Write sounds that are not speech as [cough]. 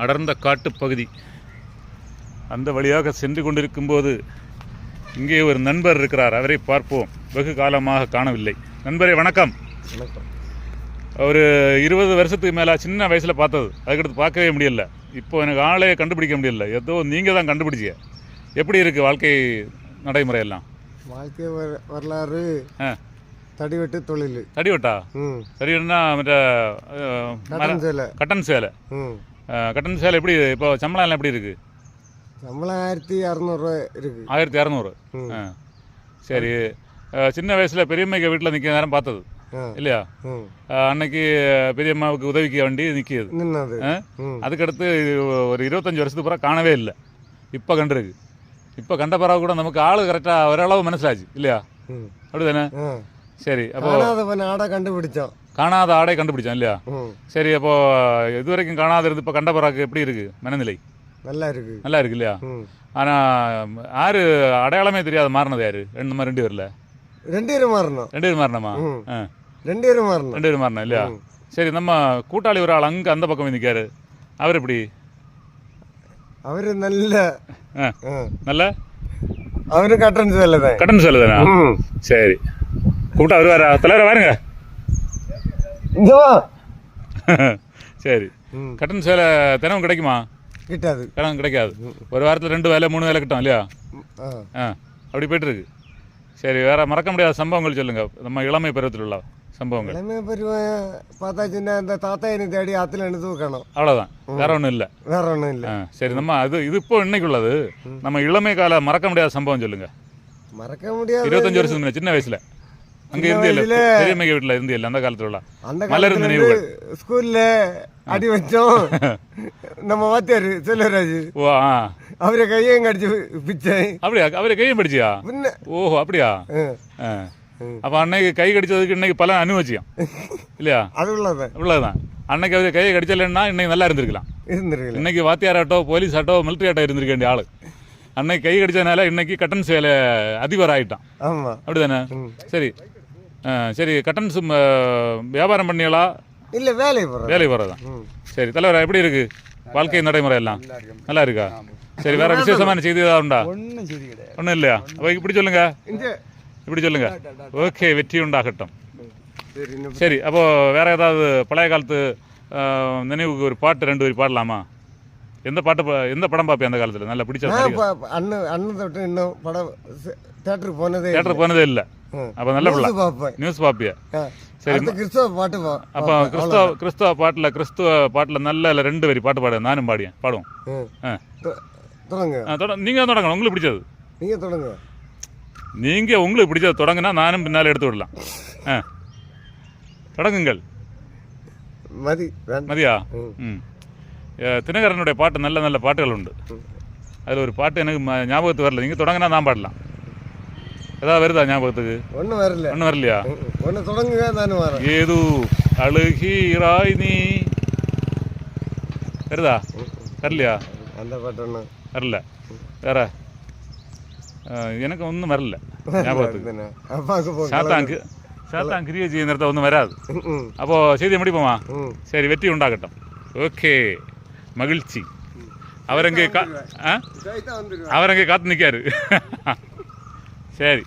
அடர்ந்த காட்டுப் பகுதி. அந்த வழியாக சென்று கொண்டிருக்கும்போது இங்கே ஒரு நண்பர் இருக்கிறார். அவரை பார்ப்போம். வெகு காலமாக காணவில்லை. நண்பரே வணக்கம். வணக்கம். ஒரு இருபது வருஷத்துக்கு மேலே சின்ன வயசில் பார்த்தது. அதுக்கடுத்து பார்க்கவே முடியல. இப்போ எனக்கு ஆளே கண்டுபிடிக்க முடியல. ஏதோ நீங்கள் தான் கண்டுபிடிச்சிங்க. எப்படி இருக்குது வாழ்க்கை நடைமுறையெல்லாம் வாழ்க்கை வர- வரலாறு தடிவெட்டு தொழில். தடி வெட்டா ம் தடி வெட்டுனா மற்ற கட்டன் சேலை. கட்டன் சேலை. ம் அஹ், கட்டன் சேலை எப்படி இப்போ சம்பளம் எல்லாம் எப்படி இருக்குது சம்பளம் ஆயிரத்தி அறநூறுவா இருக்கு ஆயிரத்தி இரநூறு ம். ஆ சரி அஹ், சின்ன வயசில் பெரியம்மைக்கு வீட்டில் நிற்க நேரம் பார்த்தது ஆ இல்லையா ம் அஹ், அன்னைக்கு பெரியம்மாவுக்கு உதவிக்கு வண்டி நிற்கிது நின்னது ஆ? ம் அதுக்கடுத்து இது ஒரு இருபத்தஞ்சி வருஷத்துக்கு பிறகு காணவே இல்லை இப்போ கண்டிருக்கு இப்போ கண்ட பிறகு கூட நமக்கு ஆள் கரெக்டாக ஓரளவு மனசிலாச்சு இல்லையா ம் அப்படிதானே ஆ சரி அப்போ காணாதவன் ஆடை கண்டுபிடிச்சோம் காணாத ஆடை கண்டுபிடிச்சோம் இல்லையா? சரி அப்போ இதுவரைக்கும் காணாத இருந்து இப்போ கண்ட பிறகு எப்படி இருக்கு மனநிலை? நல்லா இருக்கு. நல்லா இருக்கு இல்லையா? ம். ஆனால் யாரு அடையாளமே தெரியாத மாறினது யாரு? ரெண்டு மாதிரி ரெண்டு பேர்ல? ரெண்டு பேரும் மாறணும். ரெண்டு பேர் மாறினமா? ம். ஆ. ரெண்டு பேரும் மாறணும். ரெண்டு பேர் மாறினா இல்லையா? சரி நம்ம கூட்டாளி ஒரு ஆள் அங்கே அந்த பக்கம் நிற்காரு அவர் எப்படி? அவரு நல்ல. நல்ல? அவரு கட்டன் சேலை தான். கட்டணம் சொல்லு தானே? சரி. கூப்பிட்டா வருவாரா? தலைவரை வாருங்க. இங்க வா. [laughs] சரி. ம். கட்டணம் சேலை தினமும் கிடைக்குமா? கிட்டாது. தினம் கிடைக்காது. ஒரு வாரத்தில் ரெண்டு வேலை மூணு வேலை கிட்டும் இல்லையா? ஆ. அப்படி போயிட்டுருக்கு. சரி வேற மறக்க முடியாத சம்பவங்கள் சொல்லுங்க. நம்ம இளமை பருவத்தில் உள்ள சம்பவங்கள். எல்லாமே பருவம் பார்த்தாச்சுன்னா இந்த தாத்தா எனக்கு தேடி ஆத்துல என்ன தூக்கணும். அவ்வளோதான் வேற ஒன்றும் இல்லை. வேற ஒன்றும் இல்லை. சரி நம்ம அது இது இப்போ இன்னைக்கு உள்ளது. நம்ம இளமை கால மறக்க முடியாத சம்பவம் சொல்லுங்க. மறக்க முடியாது. இருபத்தஞ்சு முன்ன சின்ன வயசுல. அங்க இருந்து இல்ல பெரியம்மைக்கு வீட்டுல இருந்து இல்ல அந்த காலத்துல உள்ள மலர் காலத்துல நினைவுகள். இருந்து ஸ்கூல்ல அடி வச்சோம். நம்ம வாத்தியார் செல்வராஜ். ஓ அவரை கையையும் கடிச்சு பிச்சை. அப்படியா? அவரை கையும் படிச்சியா? ஓஹோ அப்படியா. அப்ப அன்னைக்கு கை கடிச்சதுக்கு இன்னைக்கு பலன் அனுபவிச்சியம் இல்லையா? அது உள்ளதான். இவ்வளவுதான் அன்னைக்கு அவர் கையை கடிச்சலன்னா இன்னைக்கு நல்லா இருந்திருக்கலாம். இருந்திருக்கல இன்னைக்கு வாத்தியார் auto police auto military auto இருந்திருக்க வேண்டிய ஆளு. அன்னைக்கு கை கடிச்சதுனால இன்னைக்கு கட்டன் சேலை அதிபர் ஆயிட்டான் ஆமா. அப்படிதானே. சரி. சரி கட்டன் சும், வியாபாரம் பண்ணியலா? இல்ல வேலை போறோம் வேலை போறதான் ம். சரி தலைவர் எப்படி இருக்கு? வாழ்க்கை நடைமுறை எல்லாம் நல்லா இருக்கா. சரி வேற விசேஷமான செய்தி ஏதாவது உண்டா? ஒன்றும் செய்தி கிடையாது. ஒன்றும் இல்லையா? அப்போ இப்படி சொல்லுங்க. இப்படி சொல்லுங்க. ஓகே வெற்றி உண்டாகட்டும். சரி அப்போ வேற ஏதாவது பழைய காலத்து நினைவுக்கு ஒரு பாட்டு ரெண்டு வரி பாடலாமா? எந்த பாட்டு எந்த படம் பார்ப்பேன் அந்த காலத்துல? நல்லா பிடிச்ச அண்ணன் அண்ணன் தொட்டு இன்னும் படம் தேட்டருக்கு போனதே தேட்டர் போனதே இல்லை. அப்போ நல்ல பிள்ளை. பார்ப்பேன் நியூஸ் பார்ப்பியா. சரி, கிறிஸ்தவ பாட்டு அப்போ கிறிஸ்தவ கிறிஸ்தவ பாட்டில் கிறிஸ்துவ பாட்டில் நல்ல இல்ல ரெண்டு வரி பாட்டு பாடு நானும் பாடியேன். பாடுவோம். தொடங்க தொட நீங்கள் தான் தொடங்கணும். உங்களுக்கு பிடிச்சது? நீங்க தொடங்க. நீங்கள் உங்களுக்கு பிடிச்சது தொடங்குனா நானும் பின்னால் எடுத்து விடலாம். ஆ. தொடங்குங்கள். மதி மதியா? ம். ம் ஏ, தினகரனுடைய பாட்டு நல்ல நல்ல பாட்டுகள் உண்டு அதில் ஒரு பாட்டு எனக்கு ம- ஞாபகத்துக்கு வரல நீங்கள் தொடங்கினா நான் பாடலாம் ஏதாவது வருதா ஞாபகத்துக்கு ஒன்றும் வரல ஒன்றும் வரலையா ஒன்று தொடங்குங்க நானும் வரேன் ஏது அழுகிறாய் நீ வருதா வரலையா அந்த பாட்டு ஒன்று வரல வேற ஆ, எனக்கு ஒன்றும் வரல ஞாபகத்துக்கு அப்பாவுக்கு போ சாத்தாங்கு சாத்தான் கிரியை செய்யறத ஒன்றும் வராது ம் அப்போ செய்தியை முடிப்போமா ம் மகிழ்ச்சி. அவர் அங்கே கா அவர் அங்கே காத்து நிற்காரு [laughs] சரி.